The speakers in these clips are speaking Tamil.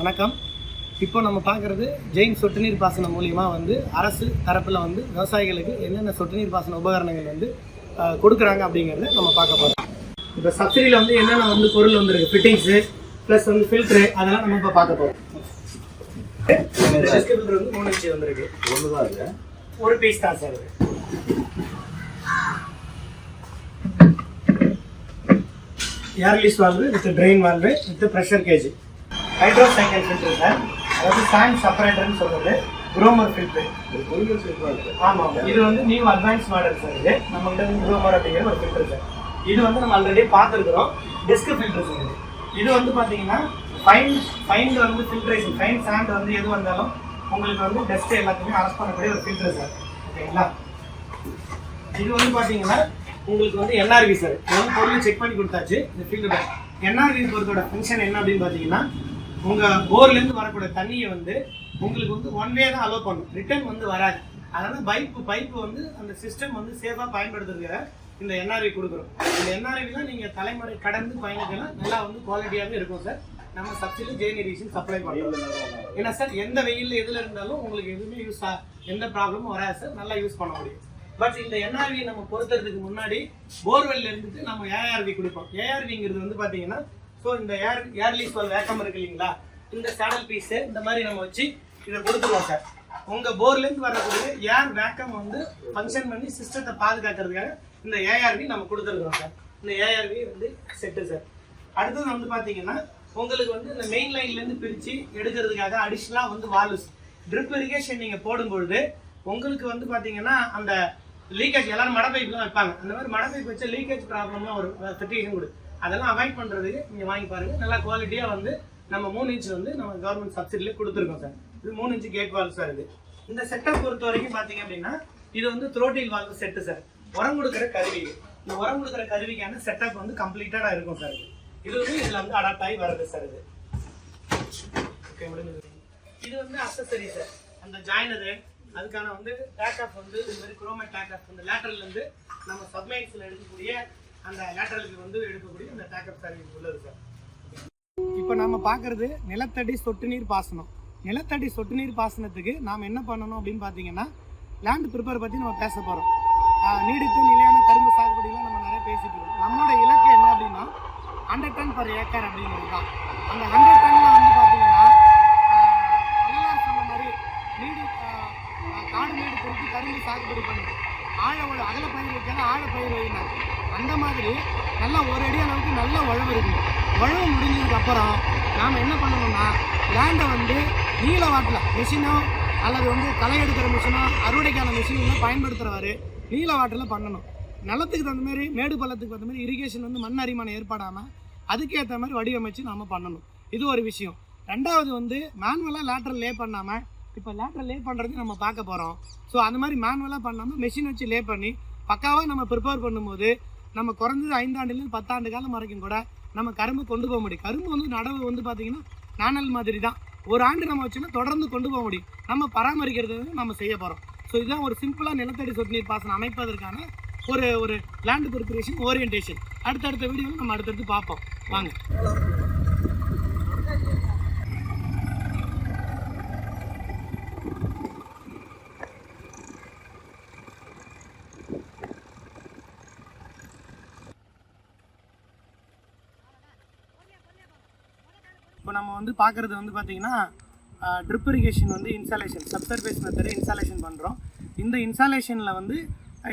வணக்கம். இப்போ நம்ம பார்க்குறது ஜெயின் சொட்டு நீர் பாசனம் மூலியமா வந்து அரசு தரப்பில் வந்து விவசாயிகளுக்கு என்னென்ன சொட்டு நீர் பாசன உபகரணங்கள் வந்து கொடுக்குறாங்க அப்படிங்கிறத நம்ம பார்க்க போகிறோம் இப்போ சப்சிடியில் வந்து என்னென்ன வந்து பொருள் வந்திருக்கு? ஃபிட்டிங்ஸு ப்ளஸ் வந்து ஃபில்ட்ரு அதெல்லாம் நம்ம இப்போ பார்க்க போகிறோம் ஃபில்டர் வந்து மூணு இன்ச்சு வந்திருக்கு. ஒன்று தான் இது ஒரு பீஸ் தான் sir air release valve with drain valve with pressure gauge hydrocyclone filter sir அதாவது சாண்ட் செப்பரேட்டர்னு சொல்றது. குரோமர் ஃபில்ட்ரு ஆமாம். இது வந்து நியூ அட்வான்ஸ் மாடல் சார் இது. நம்ம கிட்ட வந்து குரோமர் அப்படிங்கிற ஒரு ஃபில்டர் சார் இது வந்து நம்ம ஆல்ரெடி பார்த்துருக்குறோம். டெஸ்க் ஃபில்டர் சார் இது இது வந்து பார்த்தீங்கன்னா ஃபைன் ஃபைனில் வந்து ஃபில்ட்ரேஷன் ஃபைன் சாண்ட் வந்து எது வந்தாலும் உங்களுக்கு வந்து டஸ்ட் எல்லாத்தையுமே அரெஸ்ட் பண்ணக்கூடிய ஒரு ஃபில்டர் சார் ஓகேங்களா? இது வந்து பார்த்தீங்கன்னா உங்களுக்கு வந்து என்ஆர்வி சார் இது வந்து பொருள் செக் பண்ணி கொடுத்தாச்சு இந்த ஃபீல்டு என்ஆர்வி பொறுத்தோட ஃபங்க்ஷன் என்ன அப்படின்னு பார்த்தீங்கன்னா உங்கள் போர்லேருந்து வரக்கூடிய தண்ணியை வந்து உங்களுக்கு வந்து ஒன் வே தான் அலோவ் பண்ணும். ரிட்டர்ன் வந்து வராது. அதனால் பைப்பு பைப்பு வந்து அந்த சிஸ்டம் வந்து சேஃபாக பயன்படுத்துகிற இந்த என்ஆர்வி கொடுக்குறோம். இந்த என்ஆர்விலாம் நீங்கள் தலைமுறை கடந்து பயணிக்கலாம் நல்லா வந்து குவாலிட்டியாகவே இருக்கும் சார் நம்ம சப்சிடி ஜெயனிரேஷன் சப்ளை பண்ணுறோம் ஏன்னா சார் எந்த வெயில் எதில் இருந்தாலும் உங்களுக்கு எதுவுமே யூஸ் எந்த ப்ராப்ளமும் வராது சார் நல்லா யூஸ் பண்ண முடியும். பட் இந்த என்ஆர்வி நம்ம பொருத்துறதுக்கு முன்னாடி போர்வெல்ல இருந்துட்டு நம்ம ஏஆர்வி கொடுப்போம். ஏஆர்விங்கிறது வந்து பார்த்தீங்கன்னா ஸோ இந்த ஏர் ஏர்லீஸ் வால் வேக்கம் இருக்கு இல்லைங்களா? இந்த சேடல் பீஸு இந்த மாதிரி நம்ம வச்சு இதை கொடுத்துருவோம் சார் உங்கள் போர்லேருந்து வரக்கூடிய ஏர் வேக்கம் வந்து ஃபங்க்ஷன் பண்ணி சிஸ்டத்தை பாதுகாக்கிறதுக்காக இந்த ஏஆர்வி நம்ம கொடுத்துருக்குறோம் சார் இந்த ஏஆர்வி வந்து செட்டு சார் அடுத்தது வந்து பார்த்தீங்கன்னா உங்களுக்கு வந்து இந்த மெயின் லைன்லேருந்து பிரித்து எடுக்கிறதுக்காக அடிஷ்னலாக வந்து வால்வ்ஸ் ட்ரிப் இரிகேஷன் நீங்கள் போடும்பொழுது உங்களுக்கு வந்து பார்த்தீங்கன்னா அந்த லீக்கேஜ் எல்லாரும் மடை பைப்லாம் வைப்பாங்க. அந்த மாதிரி மடை பைப் வச்ச லீக்கேஜ் ப்ராப்ளம்லாம் ஒரு சர்டிஃபிகேஷன் கொடுக்கும். அதெல்லாம் அவாய்ட் பண்ணுறதுக்கு நீங்கள் வாங்கி பாருங்கள் நல்லா குவாலிட்டியாக வந்து நம்ம மூணு இன்ச் வந்து நம்ம கவர்மெண்ட் சப்சிடில கொடுத்துருக்கோம் சார். இது மூணு இன்ச் கேட் வால்வ் சார் இது. இந்த செட்டப் பொறுத்த வரைக்கும் பார்த்தீங்க அப்படின்னா இது வந்து த்ரோட்டில் வால்வ் செட்டு சார். உரம் கொடுக்குற கருவி. இந்த உரம் கொடுக்குற கருவிக்கான செட்டப் வந்து கம்ப்ளீட்டடாக இருக்கும் சார் இது. இது வந்து இதில் வந்து அடாப்ட் ஆகி வர்றது சார் இது. ஓகே இது வந்து அசசரி சார். அந்த ஜாயினரு அதுக்கான வந்து டேக் ஆஃப் வந்து இது மாதிரி குரோமேட் டேக் ஆஃப் இந்த லேட்டர்லேருந்து நம்ம சப்மைன்ஸில் எடுக்கக்கூடிய அந்த லேட்டரலுக்கு வந்து எடுக்கக்கூடிய அந்த டேக் சர்வீஸ் உள்ளது சார் இப்போ நம்ம பார்க்கறது நிலத்தடி சொட்டு நீர் பாசனம். நிலத்தடி சொட்டு நீர் பாசனத்துக்கு நாம் என்ன பண்ணணும் அப்படின்னு பார்த்தீங்கன்னா லேண்ட் ப்ரிப்பேர் பற்றி நம்ம பேச போகிறோம் நீடித்து நிலையான கரும்பு சாகுபடியெலாம் நம்ம நிறைய பேசிட்டு இருக்கோம். நம்மளோட இலக்கு என்ன அப்படின்னா ஹண்ட்ரட் டன் பர் ஏக்கர் அப்படிங்கிறது தான். அந்த ஹண்ட்ரட் டன்ல வந்து பார்த்தீங்கன்னா எல்லாம் சொன்ன மாதிரி நீடி காடு நீடு பொறுத்து கரும்பு சாகுபடி பண்ணு ஆழ ஒரு அகல பயிர் வைக்கணும். ஆழ பயிர் வைனாங்க அந்த மாதிரி நல்லா ஒரு அடி அளவுக்கு நல்ல உழவு இருக்கும் உழவு முடிஞ்சதுக்கு அப்புறம் நாம் என்ன பண்ணணும்னா லேண்டை வந்து நீல வாட்டில் மிஷினோ அல்லது வந்து களை எடுக்கிற மிஷினோ அறுவடைக்கான மிஷின்லாம் பயன்படுத்துகிறவாரு நீல வாட்டில் பண்ணணும். நிலத்துக்கு தகுந்த மாதிரி மேடு பள்ளத்துக்கு தகுந்த மாதிரி இரிகேஷன் வந்து மண் அரிமானம் ஏற்படாமல் அதுக்கேற்ற மாதிரி வடிவமைச்சு நாம் பண்ணணும். இது ஒரு விஷயம். ரெண்டாவது வந்து மேனுவலாக லேட்டரை லே பண்ணாமல் இப்போ லேட்டரல் லே பண்ணுறது நம்ம பார்க்க போகிறோம் ஸோ அந்த மாதிரி மேனுவலாக பண்ணாமல் மெஷின் வச்சு லே பண்ணி பக்காவாக நம்ம ப்ரிப்பேர் பண்ணும்போது நம்ம குறைஞ்சது ஐந்தாண்டுலேருந்து பத்தாண்டு காலம் வரைக்கும் கூட நம்ம கரும்பு கொண்டு போக முடியும். கரும்பு வந்து நடவு வந்து பார்த்தீங்கன்னா நாணல் மாதிரி தான் ஒரு ஆண்டு நம்ம வச்சோன்னா தொடர்ந்து கொண்டு போக முடியும். நம்ம பராமரிக்கிறது வந்து நம்ம செய்ய போகிறோம் ஸோ இதுதான் ஒரு சிம்பிளாக நிலத்தடி சொட்டு நீர் பாசனம் அமைப்பதற்கான ஒரு ஒரு லேண்ட் ப்ரிப்பரேஷன் ஓரியன்டேஷன் அடுத்தடுத்த வீடியோவில் நம்ம அடுத்தடுத்து பார்ப்போம். வாங்க. இப்போ நம்ம வந்து பார்க்குறது வந்து பார்த்தீங்கன்னா ட்ரிப் இரிகேஷன் வந்து இன்ஸ்டாலேஷன் சப்சர்ஃபேஸ் மெத்தடு இன்ஸ்டாலேஷன் பண்ணுறோம் இந்த இன்ஸ்டாலேஷனில் வந்து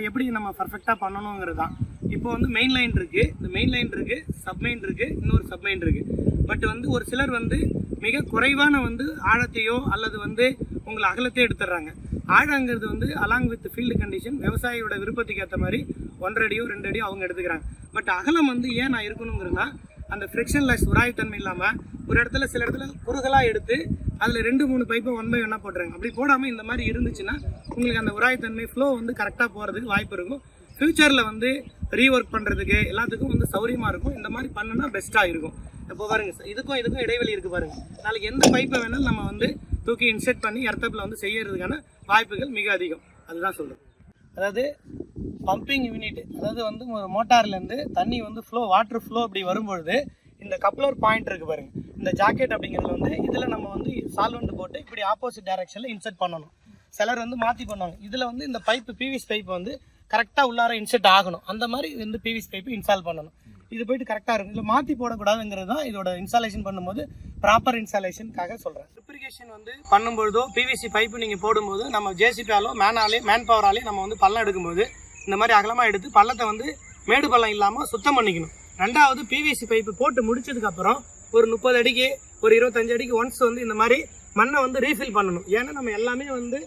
எப்படி நம்ம பர்ஃபெக்டாக பண்ணணுங்கிறது தான். இப்போ வந்து மெயின் லைன் இருக்குது இந்த மெயின் லைன் இருக்குது சப்மெயின் இருக்குது இன்னொரு சப்மெயின் இருக்குது பட் வந்து ஒரு சிலர் வந்து மிக குறைவான வந்து ஆழத்தையோ அல்லது வந்து உங்களை அகலத்தையோ எடுத்துடுறாங்க. ஆழங்கிறது வந்து அலாங் வித் ஃபீல்டு கண்டிஷன் விவசாயியோட விருப்பத்துக்கு ஏற்ற மாதிரி ஒன்றரை அடியோ ரெண்டு அடியோ அவங்க எடுத்துக்கிறாங்க. பட் அகலம் வந்து ஏன் நான் இருக்கணுங்கிறதுனா அந்த ஃப்ரிக்ஷன்லெஸ் உராய்த்தன்மை இல்லாமல் ஒரு இடத்துல சில இடத்துல குறுகலாக எடுத்து அதில் ரெண்டு மூணு பைப்பை ஒன் பை ஒன்னாக போட்டுறாங்க அப்படி போடாமல் இந்த மாதிரி இருந்துச்சுன்னா உங்களுக்கு அந்த உராய்த்தன்மை ஃப்ளோ வந்து கரெக்டாக போகிறதுக்கு வாய்ப்பு இருக்கும். ஃப்யூச்சரில் வந்து ரீஒர்க் பண்ணுறதுக்கு எல்லாத்துக்கும் வந்து சௌரியமாக இருக்கும். இந்த மாதிரி பண்ணுனா பெஸ்ட்டாக இருக்கும். இப்போ பாருங்க சார் இதுக்கும் இதுக்கும் இடைவெளி இருக்குது பாருங்க. நாளைக்கு எந்த பைப்பை வேணாலும் நம்ம வந்து தூக்கி இன்செர்ட் பண்ணி எர்த்தப்பில் வந்து செய்யறதுக்கான வாய்ப்புகள் மிக அதிகம். அதுதான் சொல்கிறேன் அதாவது பம்பிங் யூனிட் அதாவது வந்து ஒரு மோட்டார்லேருந்து தண்ணி வந்து ஃப்ளோ வாட்டர் ஃப்ளோ அப்படி வரும்பொழுது இந்த கப்ளர் பாயிண்ட் இருக்குது பாருங்க. இந்த ஜாக்கெட் அப்படிங்கிறது வந்து இதில் நம்ம வந்து சால்வெண்ட் போட்டு இப்படி ஆப்போசிட் டைரக்ஷனில் இன்செர்ட் பண்ணணும். சிலர் வந்து மாற்றி பண்ணுவாங்க. இதில் வந்து இந்த பைப்பு பிவிஸ் பைப் வந்து கரெக்டாக உள்ளார இன்செர்ட் ஆகணும். அந்த மாதிரி இது வந்து பிவிஸ் பைப்பு இன்ஸ்டால் பண்ணணும். இது போயிட்டு கரெக்டாக இருக்கும். இதில் மாற்றி போடக்கூடாதுங்கிறது தான் இதோட இன்ஸ்டாலேஷன் பண்ணும்போது ப்ராப்பர் இன்ஸ்டாலேஷனுக்காக சொல்கிறேன் ட்ரிப்ரிகேஷன் வந்து பண்ணும்பொழுதோ பிவிசி பைப்பு நீங்கள் போடும்போது நம்ம ஜேசிபியாலோ மேனாலே மேன் பவராலே நம்ம வந்து பள்ளம் எடுக்கும்போது இந்த மாதிரி அகலமாக எடுத்து பள்ளத்தை வந்து மேடு பள்ளம் இல்லாமல் சுத்தம் பண்ணிக்கணும். ரெண்டாவது பிவிசி பைப்பு போட்டு முடிச்சதுக்கப்புறம் ஒரு முப்பது அடிக்கு ஒரு இருபத்தஞ்சு அடிக்கு ஒன்ஸ் வந்து இந்த மாதிரி மண்ணை வந்து ரீஃபில் பண்ணணும். ஏன்னா நம்ம எல்லாமே வந்து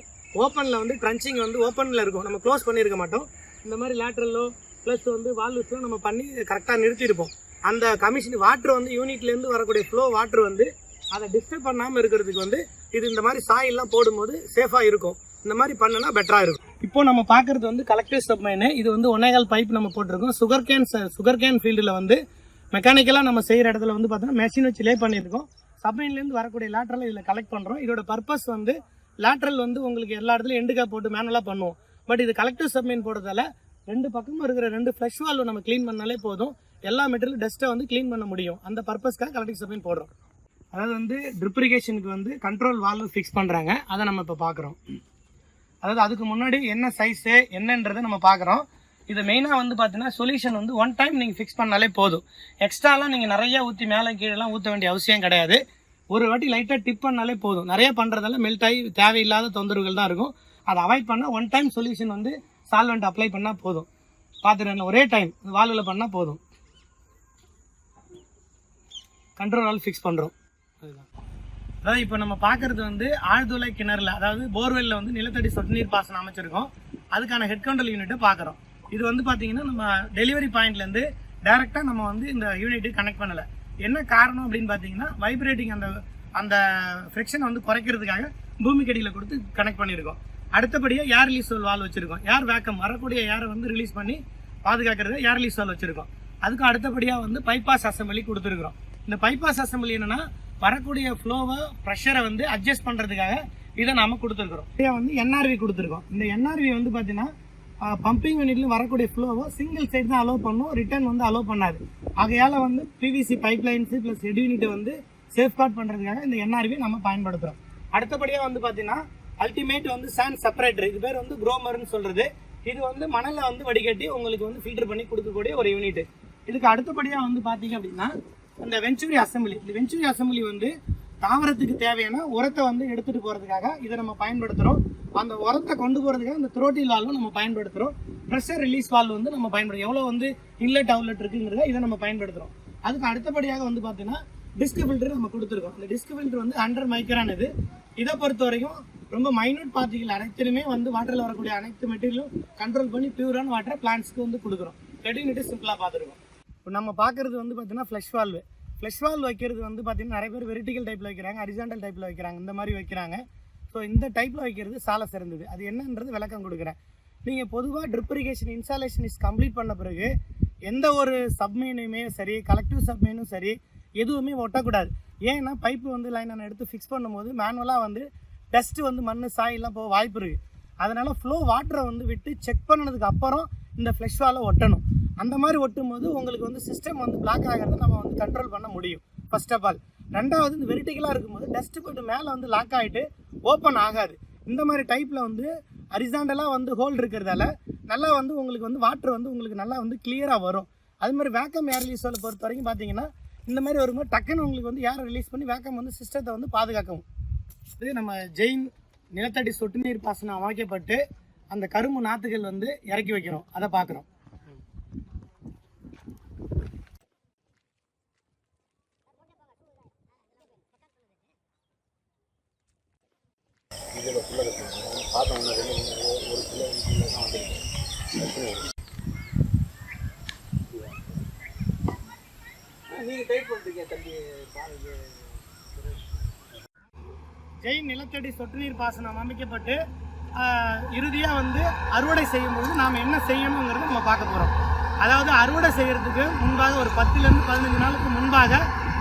ஓப்பனில் வந்து ட்ரன்ச்சிங் வந்து ஓப்பனில் இருக்கும். நம்ம க்ளோஸ் பண்ணியிருக்க மாட்டோம். இந்த மாதிரி லேட்ரலோ ப்ளஸ் வந்து வால்வ்ஸ்லாம் நம்ம பண்ணி கரெக்டாக நிறுத்தியிருப்போம் அந்த கமிஷன் வாட்ரு வந்து யூனிட்லேருந்து வரக்கூடிய ஃப்ளோ வாட்டர் வந்து அதை டிஸ்டர்ப் பண்ணாமல் இருக்கிறதுக்கு வந்து இது இந்த மாதிரி சாயில்லாம் போடும்போது சேஃபாக இருக்கும். இந்த மாதிரி பண்ணனா பெட்டராக இருக்கும். இப்போ நம்ம பார்க்குறது வந்து கலெக்டிவ் சப்மைனு இது வந்து ஒன்னேகால் பைப் நம்ம போட்டிருக்கோம். சுகர் கேன் சுகர் கேன் ஃபீல்டில் வந்து மெக்கானிக்கலாக நம்ம செய்கிற இடத்துல வந்து பார்த்தோன்னா மெஷின் வச்சு லே பண்ணியிருக்கோம். சப்மைன்லேருந்து வரக்கூடிய லேட்ரல் இதில் கலெக்ட் பண்ணுறோம் இதோட பர்பஸ் வந்து லேட்ரல் வந்து உங்களுக்கு எல்லா இடத்துலையும் எண்டுக்கா போட்டு மேனுவலாக பண்ணுவோம். பட் இது கலெக்டிவ் சப்மைன் போடுறதால ரெண்டு பக்கமும் இருக்கிற ரெண்டு ஃப்ளஷ் வால்வ் நம்ம க்ளீன் பண்ணாலே போதும். எல்லா மெட்டீரியல் டஸ்ட்டை வந்து க்ளீன் பண்ண முடியும். அந்த பர்பஸ்க்காக கலெக்டிவ் சப்மைன் போடுறோம். அதாவது வந்து ட்ரிப்ரிகேஷனுக்கு வந்து கண்ட்ரோல் வால்வ் ஃபிக்ஸ் பண்ணுறாங்க அதை நம்ம இப்போ பார்க்குறோம். அதாவது அதுக்கு முன்னாடி என்ன சைஸு என்னன்றதை நம்ம பார்க்குறோம். இது மெயினாக வந்து பார்த்தீங்கன்னா சொல்யூஷன் வந்து ஒன் டைம் நீங்கள் ஃபிக்ஸ் பண்ணாலே போதும். எக்ஸ்ட்ராலாம் நீங்கள் நிறைய ஊற்றி மேலே கீழெலாம் ஊற்ற வேண்டிய அவசியம் கிடையாது. ஒரு வாட்டி லைட்டாக டிப் பண்ணாலே போதும். நிறைய பண்ணுறதால மெல்ட் ஆகி தேவையில்லாத தொந்தரவுகள் தான் இருக்கும். அதை அவாய்ட் பண்ணால் ஒன் டைம் சொல்யூஷன் வந்து சால்வெண்ட் அப்ளை பண்ணால் போதும். பார்த்துட்டு ஒரே டைம் வால்வில் பண்ணால் போதும். கண்ட்ரோல் ஆல் ஃபிக்ஸ் பண்ணுறோம் அதுதான். அதாவது இப்போ நம்ம பார்க்கறது வந்து ஆழ்துளை கிணறுல அதாவது போர்வெல்ல வந்து நிலத்தடி சொட்டு நீர் பாசனம் அமைச்சிருக்கோம். அதுக்கான ஹெட் கண்ட்ரோல் யூனிட்டை பார்க்குறோம் இது வந்து பார்த்தீங்கன்னா நம்ம டெலிவரி பாயிண்ட்லேருந்து டேரெக்டாக நம்ம வந்து இந்த யூனிட்டு கனெக்ட் பண்ணலை. என்ன காரணம் அப்படின்னு பார்த்தீங்கன்னா வைப்ரேட்டிங் அந்த அந்த ஃப்ரிக்ஷனை வந்து குறைக்கிறதுக்காக பூமிக்கு அடியில் கொடுத்து கனெக்ட் பண்ணியிருக்கோம். அடுத்தபடியாக ஏர் ரிலீஸ் வால் வச்சுருக்கோம். ஏர் வேக்கம் வரக்கூடிய ஏரை வந்து ரிலீஸ் பண்ணி பாதுகாக்கிறது ஏர் ரிலீஸ் வால் வச்சுருக்கோம். அதுக்கும் அடுத்தபடியாக வந்து பைபாஸ் அசம்பிளி கொடுத்துருக்குறோம். இந்த பைபாஸ் அசம்பிளி என்னென்னா வரக்கூடிய ஃப்ளோவை ப்ரெஷரை வந்து அட்ஜஸ்ட் பண்ணுறதுக்காக இதை நாம் கொடுத்துருக்குறோம். இதை வந்து என்ஆர்வி கொடுத்துருக்கோம். இந்த என்ஆர்வி வந்து பார்த்தீங்கன்னா பம்பிங் யூனிட்லேயும் வரக்கூடிய ஃப்ளோவை சிங்கிள் சைடு தான் அலோவ் பண்ணும். ரிட்டர்ன் வந்து அலோவ் பண்ணாது. ஆகையால் வந்து பிவிசி பைப்லைன்ஸு ப்ளஸ் ஹெட் யூனிட்டை வந்து சேஃப்கார்ட் பண்ணுறதுக்காக இந்த என்ஆர்வி நம்ம பயன்படுத்துகிறோம் அடுத்தபடியாக வந்து பார்த்தீங்கன்னா அல்டிமேட் வந்து சேண்ட் செப்பரேட்டர் இது பேர் வந்து குரோமர்னு சொல்கிறது இது வந்து மணலை வந்து வடிகட்டி உங்களுக்கு வந்து ஃபில்டர் பண்ணி கொடுக்கக்கூடிய ஒரு யூனிட் இதுக்கு அடுத்தபடியாக வந்து பார்த்தீங்க அப்படின்னா இந்த வெஞ்சுரி அசம்பிளி இந்த வெஞ்சுரி அசம்பிளி வந்து தாவரத்துக்கு தேவையான உரத்தை வந்து எடுத்துகிட்டு போகிறதுக்காக இதை நம்ம பயன்படுத்துகிறோம் அந்த உரத்தை கொண்டு போகிறதுக்காக இந்த த்ரோட்டில் வால்வும் நம்ம பயன்படுத்துகிறோம் ப்ரெஷர் ரிலீஸ் வால்வ் வந்து நம்ம பயன்படுத்தும் எவ்வளோ வந்து இன்லெட் அவுட்லெட் இருக்குங்கிறத இதை நம்ம பயன்படுத்துகிறோம் அதுக்கு அடுத்தபடியாக வந்து பார்த்தீங்கன்னா டிஸ்க் ஃபில்டர் நம்ம கொடுத்துருக்கோம். இந்த டிஸ்க் ஃபில்டர் வந்து ஹண்ட்ரட் மைக்ரான் இது. இதை பொறுத்த வரைக்கும் ரொம்ப மைனூட் பார்ட்டிகள் அனைத்திலுமே வந்து வாட்டரில் வரக்கூடிய அனைத்து மெட்டீரியலும் கண்ட்ரோல் பண்ணி பியூரான வாட்டரை பிளான்ஸ்க்கு வந்து கொடுக்குறோம். ரெடினிட்டு சிம்பிளாக பார்த்துருக்கோம். இப்போ நம்ம பார்க்குறது வந்து பார்த்தீங்கன்னா ஃப்ளஷ் வால்வு ஃப்ளஷ் வால்வ் வைக்கிறது வந்து பார்த்திங்கன்னா நிறைய பேர் வெரிட்டிக்கல் டைப்பில் வைக்கிறாங்க ஹரிசாண்டல் டைப்பில் வைக்கிறாங்க இந்த மாதிரி வைக்கிறாங்க. ஸோ இந்த டைப்பில் வைக்கிறது சால சிறந்தது. அது என்னன்றது விளக்கம் கொடுக்குறேன். நீங்கள் பொதுவாக drip irrigation installation is complete பண்ண பிறகு எந்த ஒரு சப்மெயினுமே சரி கலெக்டிவ் சப்மெயினும் சரி எதுவுமே ஒட்டக்கூடாது. ஏன்னா பைப்பு வந்து லைன் நான் எடுத்து ஃபிக்ஸ் பண்ணும்போது மேனுவலாக வந்து டஸ்ட்டு வந்து மண் சாயெல்லாம் போக வாய்ப்பு இருக்குது அதனால் ஃப்ளோ வாட்டரை வந்து விட்டு செக் பண்ணதுக்கு அப்புறம் இந்த ஃப்ளெஷ் வாலை ஒட்டணும். அந்த மாதிரி ஒட்டும் போது உங்களுக்கு வந்து சிஸ்டம் வந்து பிளாக் ஆகிறத நம்ம வந்து கண்ட்ரோல் பண்ண முடியும் ஃபர்ஸ்ட் ஆஃப் ஆல் ரெண்டாவது இந்த வெரிட்டிகலாக இருக்கும்போது டஸ்ட் போய்ட்டு மேலே வந்து லாக் ஆகிட்டு ஓப்பன் ஆகாது. இந்த மாதிரி டைப்பில் வந்து அரிசாண்டலாக வந்து ஹோல் இருக்கிறதால நல்லா வந்து உங்களுக்கு வந்து வாட்டர் வந்து உங்களுக்கு நல்லா வந்து கிளியராக வரும். அது மாதிரி வேக்கம் ஏர் ரிலீஸ் பொறுத்த வரைக்கும் பார்த்தீங்கன்னா இந்த மாதிரி வரும்போது டக்குன்னு உங்களுக்கு வந்து ஏர் ரிலீஸ் பண்ணி வேக்கம் வந்து சிஸ்டத்தை வந்து பாதுகாக்கும் இது நம்ம ஜெயின் நிலத்தடி சொட்டு நீர் பாசனம் அமைக்கப்பட்டு அந்த கரும்பு நாற்றுகள் வந்து இறக்கி வைக்கிறோம். அதை பார்க்குறோம் இதில் ஃபுல்லாக கட்டணும் பார்த்தோம் ஒன்று ரெண்டு மூணு ஒரு கிலோ ஒரு கிலோ தான் வந்துருக்கு. நீங்கள் டைப் பண்ணுறீங்க தம்பி ஜெயின் நிலத்தடி சொட்டு நீர் பாசனம் அமைக்கப்பட்டு இறுதியாக வந்து அறுவடை செய்யும்போது நாம் என்ன செய்யணுங்கிறத நம்ம பார்க்க போகிறோம் அதாவது அறுவடை செய்யறதுக்கு முன்பாக ஒரு பத்துலேருந்து பதினஞ்சு நாளுக்கு முன்பாக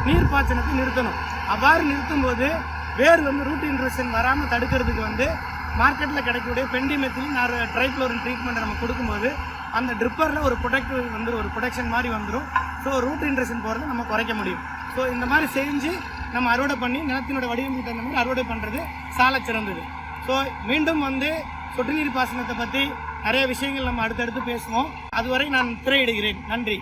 நீர் பாய்ச்சனத்தை நிறுத்தணும். அவ்வாறு நிறுத்தும்போது வேர் வந்து ரூட் இன்ஃபெக்ஷன் வராமல் தடுக்கிறதுக்கு வந்து மார்க்கெட்டில் கிடைக்கக்கூடிய பெண்டிமெத்திலின் ட்ரைக்ளோரின் ட்ரீட்மெண்ட்டை நம்ம கொடுக்கும்போது அந்த ட்ரிப்பரில் ஒரு ப்ரொடக்ட் வந்து ஒரு ப்ரொடெக்ஷன் மாதிரி வந்துடும் ஸோ ரூட் இன்ட்ரெஷன் போகிறத நம்ம குறைக்க முடியும். ஸோ இந்த மாதிரி செஞ்சு நம்ம அறுவடை பண்ணி நிலத்தினோட வடிவமைப்பு தகுந்த மாதிரி அறுவடை பண்ணுறது சால சிறந்தது. ஸோ மீண்டும் வந்து சொட்டு நீர் பாசனத்தை பற்றி நிறைய விஷயங்கள் நம்ம அடுத்தடுத்து பேசுவோம். அதுவரை நான் திரையிடுகிறேன். நன்றி.